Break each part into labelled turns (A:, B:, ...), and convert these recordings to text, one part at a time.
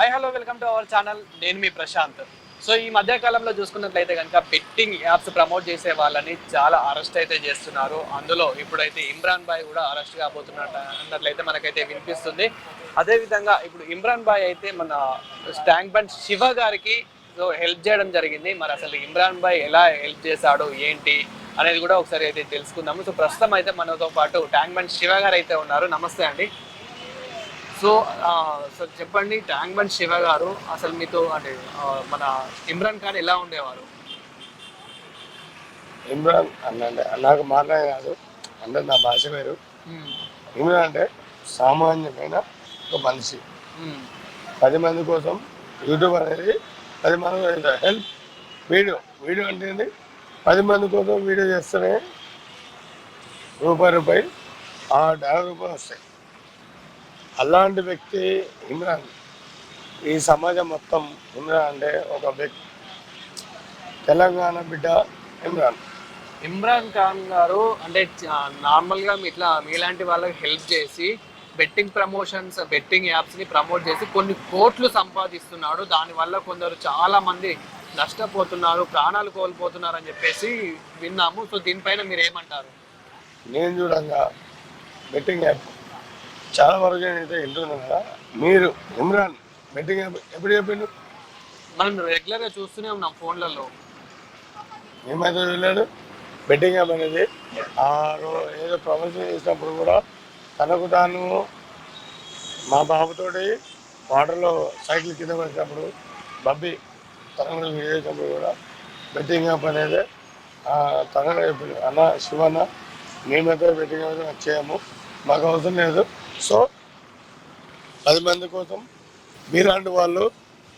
A: I hello welcome to our channel నేను మీ Prashanth. So ఈ మధ్యకాలంలో చూసుకున్నట్లయితే కనుక బెట్టింగ్ యాప్స్ ప్రమోట్ చేసే వాళ్ళని చాలా అరెస్ట్ అయితే చేస్తున్నారు. అందులో ఇప్పుడైతే ఇమ్రాన్ బాయ్ కూడా అరెస్ట్ కాబోతున్నట్టు అన్నట్లయితే మనకైతే వినిపిస్తుంది. అదేవిధంగా ఇప్పుడు ఇమ్రాన్ బాయ్ అయితే మన స్టాంక్ బండ్ శివ గారికి సో హెల్ప్ చేయడం జరిగింది. మరి అసలు ఇమ్రాన్ బాయ్ ఎలా హెల్ప్ చేశాడు ఏంటి అనేది కూడా ఒకసారి అయితే తెలుసుకుందాము. సో ప్రస్తుతం అయితే మనతో పాటు ట్యాంక్ బండ్ శివ గారు అయితే ఉన్నారు. నమస్తే అండి. సో ఆ, సో చెప్పండి ట్యాంక్ బండ్ శివ గారు అసలు మీతో అంటే మన ఇమ్రాన్ ఖాన్ ఎలా ఉండేవారు?
B: ఇమ్రాన్ అన్న నాకు మాట్లాడే కాదు. అంటే నా భాష వేరు. ఇమ్రాన్ అంటే సామాన్యమైన ఒక మనిషి. పది మంది కోసం యూట్యూబ్ అనేది పది మంది హెల్ప్ వీడియో వీడియో అంటే పది మంది కోసం వీడియో చేస్తేనే రూపాయి రూపాయి ఆ డాలర్ రూపాయలు వస్తాయి. అలాంటి వ్యక్తి ఇమ్రాన్. ఈ సమాజం మొత్తం ఇమ్రాన్ అంటే ఒక వ్యక్తి తెలంగాణ బిడ్డ ఇమ్రాన్.
A: ఇమ్రాన్ ఖాన్ గారు అంటే నార్మల్గా మీ ఇట్లా మీలాంటి వాళ్ళకి హెల్ప్ చేసి బెట్టింగ్ ప్రమోషన్స్ బెట్టింగ్ యాప్స్ని ప్రమోట్ చేసి కొన్ని కోట్లు సంపాదిస్తున్నాడు. దానివల్ల కొందరు చాలా మంది నష్టపోతున్నారు ప్రాణాలు కోల్పోతున్నారు అని చెప్పేసి విన్నాము. సో దీనిపైన మీరు ఏమంటారు
B: నేను చూడంగా బెట్టింగ్ యాప్ చాలా వరకు వింటున్నాను కదా. మీరు ఇమ్రాన్ బెట్టింగ్ యాప్ ఎప్పుడు చెప్పిండు?
A: మనం రెగ్యులర్గా చూస్తూనే ఉన్నాం ఫోన్లలో.
B: మేమైతే వెళ్ళాడు. బెట్టింగ్ యాప్ అనేది ఆ ఏదో ప్రమోషన్ చేసినప్పుడు కూడా తనకు తాను మా బాబుతోటి వాటర్లో సైకిల్ కింద పడినప్పుడు బబ్బి తన వీడియో చేసినప్పుడు కూడా బెట్టింగ్ యాప్ అనేది చెప్పిండు. అన్న శివన్న మేమైతే బెట్టింగ్ యాప్ అయితే చేయము మాకు అవసరం లేదు. సో పది మంది కోసం మీలాంటి వాళ్ళు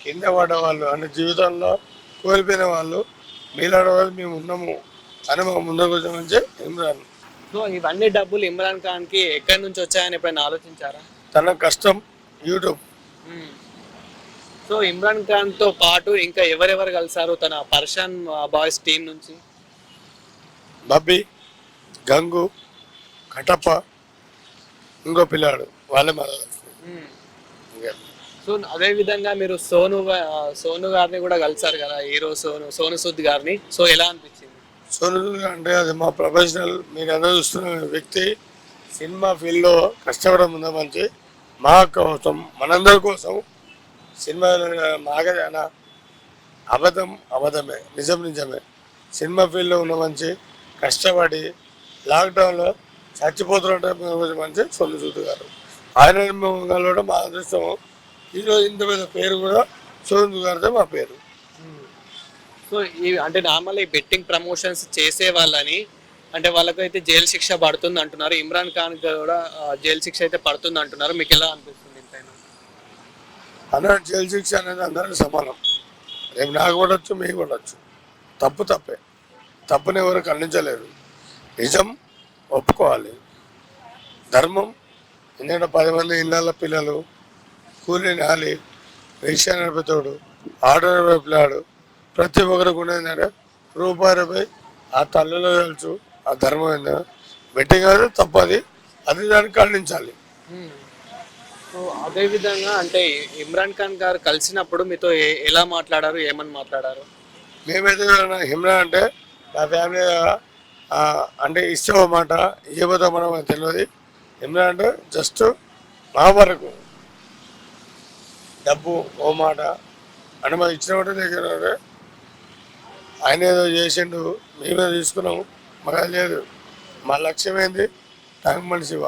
B: కింద పడ్డ వాళ్ళు అంటే జీవితంలో కోల్పోయిన వాళ్ళు మీలాంటి వాళ్ళు మేము ఉన్నాము అని మా ముందుకు వచ్చామని ఇమ్రాన్.
A: సో ఇవన్నీ డబ్బులు ఇమ్రాన్ ఖాన్కి ఎక్కడి నుంచి వచ్చాయని ఎప్పుడైనా ఆలోచించారా?
B: తన కష్టం యూట్యూబ్.
A: సో ఇమ్రాన్ ఖాన్తో పాటు ఇంకా ఎవరెవరు కలిసారు తన పర్షాన్ బాయ్స్ టీం నుంచి?
B: బబ్బి గంగు కటప్ప ఇంకో పిల్లాడు వాళ్ళే మన
A: సో అదే విధంగా మీరు సోను సోను గారిని కూడా కలిసారు కదా హీరో సోను సోను సూద్ గారిని. సో ఎలా అనిపించింది?
B: సోనుగా అంటే అది మా ప్రొఫెషనల్ మీరు అందరూ చూస్తున్న వ్యక్తి సినిమా ఫీల్డ్లో కష్టపడడం ఉందా మంచి. మా కోసం మనందరి కోసం సినిమా మాగజాన అబద్ధం అబద్ధమే నిజం నిజమే. సినిమా ఫీల్డ్లో ఉన్న మంచి కష్టపడి లాక్డౌన్లో చచ్చిపోతున్నట్టు మంచి సొంత చూతు గారు. ఆయన కలవడం మా అదృష్టం. ఈరోజు ఇంత పెద్ద పేరు కూడా సోను గారితో మా పేరు.
A: సో ఈ అంటే నార్మల్ ఈ బెట్టింగ్ ప్రమోషన్స్ చేసే వాళ్ళని అంటే వాళ్ళకైతే జైలు శిక్ష పడుతుంది అంటున్నారు. ఇమ్రాన్ ఖాన్ కూడా జైలు శిక్ష అయితే పడుతుంది అంటున్నారు. మీకు ఎలా అనిపిస్తుంది దీనిపైన
B: అన్న జైలు శిక్ష అనేది అందరికీ సమానం. రేపు నాకు పడవచ్చు మీకు పడవచ్చు తప్పు తప్పే. తప్పుని ఎవరు ఖండించలేరు. నిజం ఒప్పుకోవాలి. ధర్మం ఎందుకంటే పది మంది ఇళ్ళ పిల్లలు కూలి నాలి రిక్షా నడిపేతోడు ఆటో నడిపే పిల్లాడు ప్రతి ఒక్కరు కూడా ఏంటంటే రూపాయి రూపాయి ఆ తల్లిలో తెలుసు ఆ ధర్మం ఏందో. బెట్టి కాదు తప్పది. అది దాన్ని ఖండించాలి.
A: సో అదే విధంగా అంటే ఇమ్రాన్ ఖాన్ గారు కలిసినప్పుడు మీతో ఎలా మాట్లాడారు ఏమని మాట్లాడారు?
B: మేమైతే హిమ్రా అంటే నా ఫ్యామిలీ అంటే ఇష్టం మాట ఇవ్వబోతాం మనం మనకు తెలియదు. ఎందుకంటే అంటే జస్ట్ మా వరకు డబ్బు ఓ మాట అంటే మనం ఇచ్చిన మాట దగ్గర ఆయన ఏదో చేసిండు మేమే తీసుకున్నాము మాకు లేదు. మా లక్ష్యం ఏంది? ట్యాంక్ మన శివ.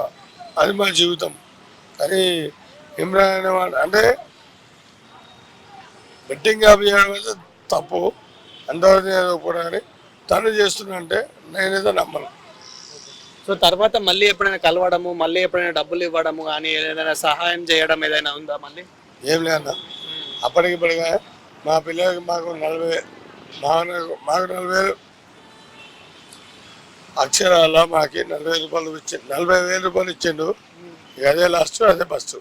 B: అది మా జీవితం. కానీ ఇమ్రాన్ అనేవాడు అంటే బెట్టింగ్ యాప్ చేయడం అయితే తప్పు. అంతవరకు కూడా కానీ తను చేస్తున్నా అంటే నేనైతే నమ్మను.
A: సో తర్వాత మళ్ళీ ఎప్పుడైనా కలవడము మళ్ళీ ఎప్పుడైనా డబ్బులు ఇవ్వడము కానీ ఏదైనా సహాయం చేయడం ఏదైనా ఉందా మళ్ళీ?
B: ఏం లేదన్న. అప్పటికిప్పటిగా మా పిల్లలకి మాకు నలభై మాకు మాకు నలభై వేలు అక్షరాల మాకి నలభై రూపాయలు ఇచ్చి నలభై వేల రూపాయలు ఇచ్చిండు. అదే లాస్ట్ అదే ఫస్ట్.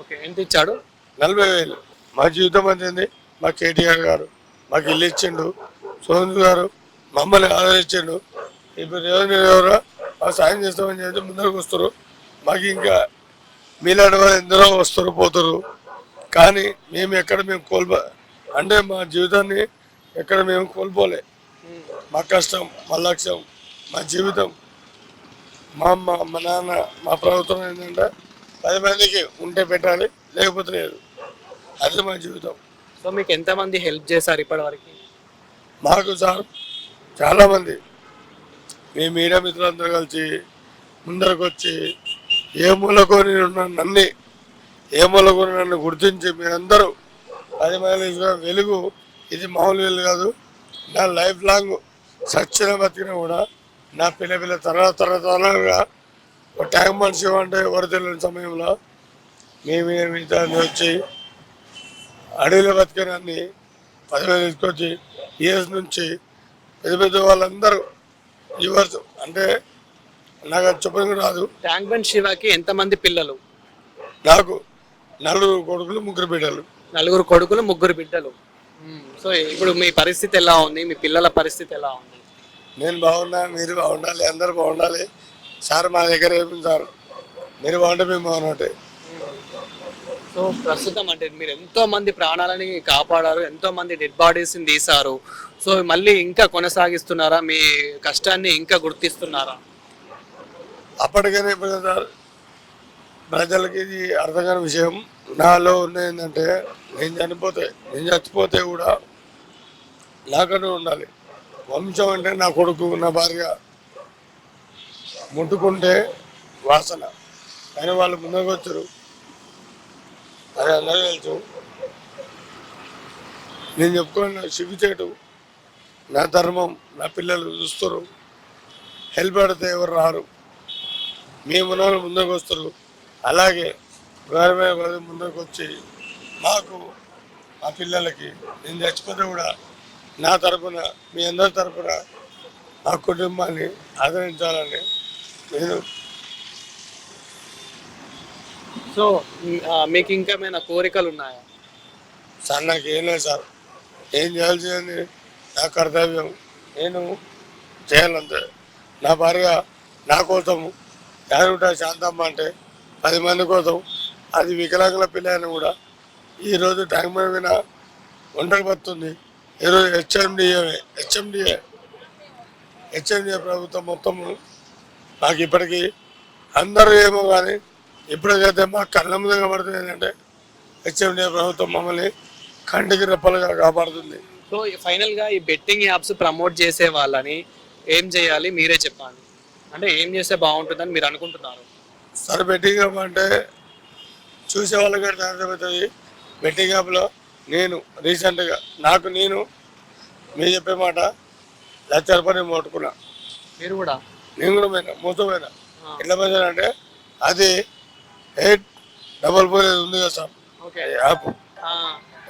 A: ఓకే ఎంత ఇచ్చాడు?
B: నలభై వేలు. మా జీవితం అంతేంది మా కేటీఆర్ గారు మాకు ఇల్లు ఇచ్చిండు. సోను గారు మమ్మల్ని ఆదరించిండు. ఇప్పుడు ఎవరో మాకు సాయం చేస్తామని చెప్పి ముందరకు వస్తారు. మాకు ఇంకా మీలాంటి వాళ్ళు ఎందరో వస్తారు పోతారు. కానీ మేము ఎక్కడ మేము కోల్పో అంటే మా జీవితాన్ని ఎక్కడ మేము కోల్పోలే. మా కష్టం మా లక్ష్యం మా జీవితం. మా అమ్మ మా నాన్న మా ప్రభుత్వం ఏంటంటే పది మందికి ఉంటే పెట్టాలి లేకపోతే లేదు. అది మా జీవితం.
A: సో మీకు ఎంతమంది హెల్ప్ చేశారు ఇప్పటివరకు?
B: మాకు సార్ చాలామంది మీ మీడియా మిత్రులందరూ కలిసి ముందరకు వచ్చి ఏ మూలకొని నన్ను ఏ మూలకొని నన్ను గుర్తించి మీరందరూ పది మైలు వెలుగు ఇది మామూలు వెలుగు కాదు నా లైఫ్ లాంగ్ సచ్చిన బతికినా కూడా నా పిల్ల పిల్ల తరాల తరతరాలుగా ఒక ట్యాంక్ మనిషి అంటే ఎవరు తెలియని సమయంలో మీ మీద వచ్చి అడవిలో బతికినాన్ని పదివేలు తీసుకొచ్చి ఇయర్స్ నుంచి పెద్ద పెద్ద వాళ్ళందరూ యువర్స్ అంటే నాకు అది చెప్పడం రాదు.
A: ట్యాంక్ బండ్ శివకి ఎంతమంది పిల్లలు?
B: నాకు నలుగురు కొడుకులు ముగ్గురు బిడ్డలు.
A: నలుగురు కొడుకులు ముగ్గురు బిడ్డలు. సో ఇప్పుడు మీ పరిస్థితి ఎలా ఉంది? మీ పిల్లల పరిస్థితి ఎలా ఉంది?
B: నేను బాగున్నా మీరు బాగుండాలి అందరూ బాగుండాలి. సార్ మా దగ్గర ఏమి సార్? మీరు బాగుంటే మేము బాగున్నట్టే
A: సో ప్రస్తుతం అంటే మీరు ఎంతో మంది ప్రాణాలని కాపాడారు ఎంతో మంది డెడ్ బాడీస్ తీశారు. సో మళ్ళీ ఇంకా కొనసాగిస్తున్నారా? మీ కష్టాన్ని ఇంకా గుర్తిస్తున్నారా?
B: అప్పటికనే ప్రజలకి ఇది అర్థం కాని విషయం నాలో ఉన్న ఏంటంటే నేను చనిపోతే నేను చచ్చిపోతే కూడా నాకనే ఉండాలి. వంశం అంటే నా కొడుకు నా భార్య ముట్టుకుంటే వాసన. కానీ వాళ్ళు ముందుకు వచ్చారు అది అందరూ తెలుసు. నేను చెప్పుకున్న సిగ్గుచేటు నా ధర్మం నా పిల్లలు చూస్తారు. హెల్ప్ పడితే ఎవరు రారు. మేము ఉన్న వాళ్ళు ముందుకు వస్తారు. అలాగే గౌరవ ముందుకు వచ్చి మాకు మా పిల్లలకి నేను చచ్చిపోతే కూడా నా తరపున మీ అందరి తరపున మా కుటుంబాన్ని ఆదరించాలని నేను
A: సో మీకు ఇంకా ఏమైనా కోరికలు ఉన్నాయా?
B: సార్ నాకు ఏం లేదు సార్. ఏం చేయాల్సింది నా కర్తవ్యం. నేను చేయాలంతే. నా భార్య నా కోసం యారుంటా శాంతమ్మ అంటే పది మంది కోసం. అది వికలాంగుల పిల్లని కూడా ఈరోజు ట్యాంక్ బండ్ మీద ఒంటరి పడుతుంది. ఈరోజు హెచ్ఎండిఏ హెచ్ఎండిఏ హెచ్ఎండిఏ ప్రభుత్వం మొత్తము నాకు ఇప్పటికీ అందరూ ఏమో కానీ ఇప్పటికైతే మా కళ్ళ ముందు కనబడుతుంది ఏంటంటే హెచ్ఎండిఏ ప్రభుత్వం మమ్మల్ని కంటికి రెప్పలుగా కాపాడుతుంది.
A: సో ఫైనల్గా ఈ బెట్టింగ్ యాప్స్ ప్రమోట్ చేసే వాళ్ళని ఏం చేయాలి? మీరే చెప్పండి అంటే ఏం చేస్తే బాగుంటుందని మీరు అనుకుంటున్నారు?
B: సరే బెట్టింగ్ యాప్ అంటే చూసే వాళ్ళకి అర్థమవుతుంది బెట్టింగ్ యాప్లో నేను రీసెంట్గా నాకు నేను మీరు చెప్పే మాట లక్ష రూపాయలు ముట్టుకున్నా
A: మీరు కూడా?
B: నేను కూడా పోయినా మూతో పోయినా. ఎట్లా పోయినా అంటే అది ఎయిట్ డబల్ ఫోర్ ఉంది కదా sir.
A: Okay.
B: App.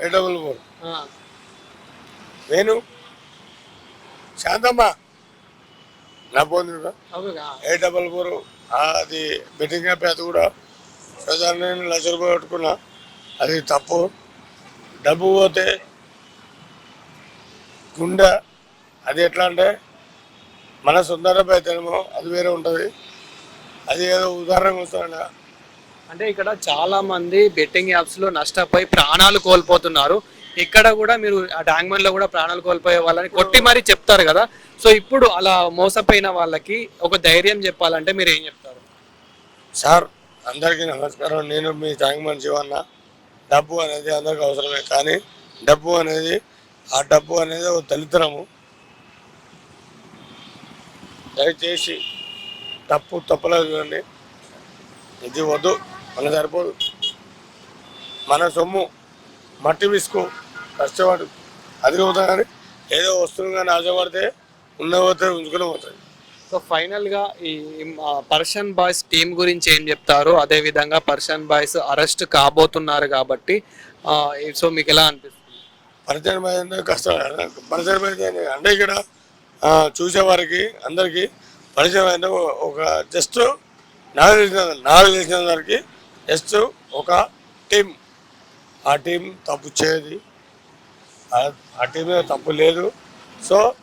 B: Eight double four. నేను శాంతమ్మ. నా ఫోన్ ఎయిట్ డబల్ ఫోర్. అది బెట్టింగ్ యాప్ అది కూడా ప్రధాన నేను లక్ష రూపాయలు పెట్టుకున్నా అది తప్పు. డబ్బు పోతే గుండె. అది ఎట్లా అంటే మన సుందరపు అయితేనేమో అది వేరే ఉంటుంది. అది ఏదో ఉదాహరణగా వస్తుంది
A: అంటే ఇక్కడ చాలా మంది బెట్టింగ్ యాప్స్లో నష్టపోయి ప్రాణాలు కోల్పోతున్నారు. ఇక్కడ కూడా మీరు ఆ డాంగ్మన్లో కూడా ప్రాణాలు కోల్పోయే వాళ్ళని కొట్టి మరీ చెప్తారు కదా. సో ఇప్పుడు అలా మోసపోయిన వాళ్ళకి ఒక ధైర్యం చెప్పాలంటే మీరు ఏం చెప్తారు?
B: సార్ అందరికీ నమస్కారం. నేను మీ ట్యాంక్ మనిషి అన్న డబ్బు అనేది అందరికి అవసరమే కానీ డబ్బు అనేది ఆ డబ్బు అనేది ఒక దళితరము. దయచేసి తప్పు తప్పలేదు చూడండి ఇది వద్దు. మన సరిపోదు మన సొమ్ము మట్టి విసుకు కష్టపడు. అది పోతా కానీ ఏదో వస్తుంది కానీ ఆశపడితే ఉన్న పోతే ఉంచుకుని పోతాయి.
A: సో ఫైనల్గా ఈ పర్షన్ బాయ్స్ టీం గురించి ఏం చెప్తారు అదే విధంగా పర్షన్ బాయ్స్ అరెస్ట్ కాబోతున్నారు కాబట్టి సో మీకు ఎలా అనిపిస్తుంది?
B: పరిచయం అయింది కష్టం. పరిచయం అయింది అంటే ఇక్కడ చూసేవారికి అందరికీ పరిచయం ఒక- జస్ట్ నాకు తెలిసిన నాకు తెలిసిన వారికి జస్ట్ ఒక టీం ఆ టీం తప్పు చేయదు. ఆ- టీం తప్పు లేదు. సో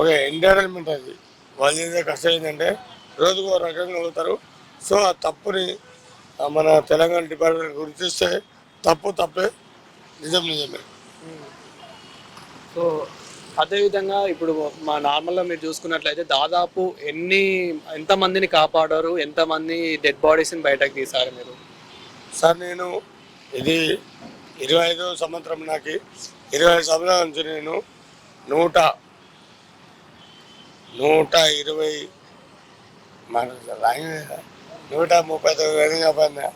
B: ఒక ఎంటర్టైన్మెంట్ అది. వాళ్ళు చేసే కష్టం ఏంటంటే రోజుకు ఒక రకంగా అవుతారు సో ఆ తప్పుని మన తెలంగాణ డిపార్ట్మెంట్ గుర్తిస్తే తప్పు తప్పే. నిజం నిజమే.
A: సో అదేవిధంగా ఇప్పుడు మా నార్మల్గా మీరు చూసుకున్నట్లయితే దాదాపు ఎన్ని ఎంతమందిని కాపాడారు? ఎంతమంది డెడ్ బాడీస్ని బయటకు తీశారు మీరు?
B: సార్ నేను ఇది ఇరవై ఐదో సంవత్సరం నాకు ఇరవై ఐదు సంవత్సరాల నుంచి నేను నూట నూట ఇరవై మన నూట ముప్పై తొమ్మిది విధంగా పడినా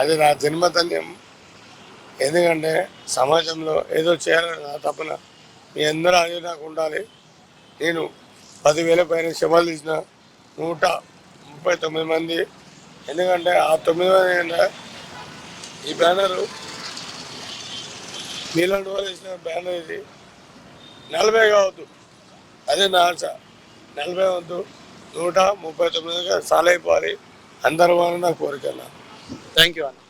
B: అది నా జన్మధన్యం. ఎందుకంటే సమాజంలో ఏదో చేయాలని నా తపన మీ అందరూ అది నాకు ఉండాలి నేను పదివేల పైన శవాలు తీసిన నూట ముప్పై తొమ్మిది మంది. ఎందుకంటే ఆ తొమ్మిది మంది ఏంటంటే ఈ బ్యానరు నీళ్ళ వాళ్ళు వేసిన బ్యానర్ ఇది. నలభై కావద్దు. అదే నా ఆశ. నలభై వద్దు. నూట ముప్పై తొమ్మిదిగా సాలైపోవాలి అందరూ వాళ్ళు నా కోరిక
A: థ్యాంక్ యూ అన్న.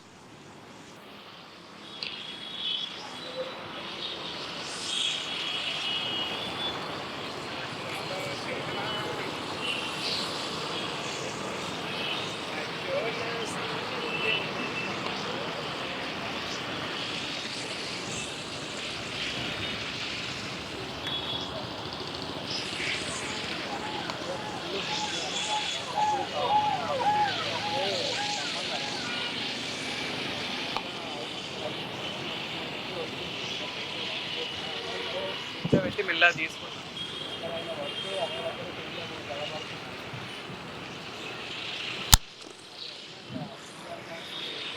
A: పెట్టి మెల్లగా తీసుకుంటాం